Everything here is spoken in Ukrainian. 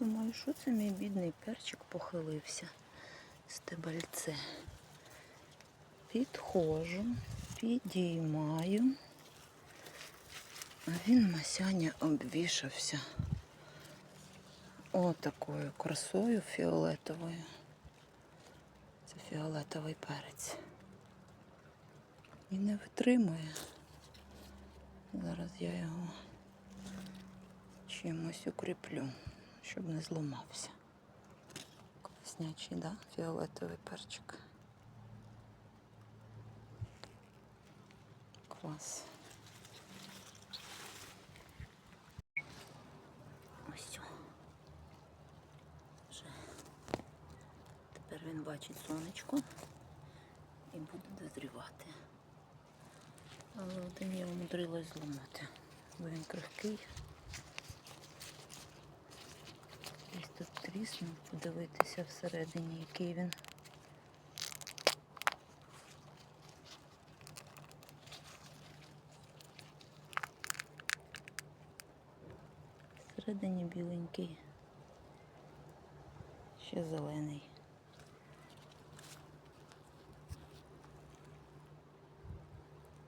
Думаю, що це мій бідний перчик похилився. Стебельце. Підходжу, підіймаю. А він масяня обвішався отакою красою фіолетовою. Це фіолетовий перець. І не витримує. Зараз я його чимось укріплю, щоб не зламався. Класнячий, да? Фіолетовий перчик. Клас. Ось. Тепер він бачить сонечко і буде дозрівати. Але один я умудрилась зламати, бо він крихкий. Тут подивитися всередині, який він. Всередині біленький, ще зелений.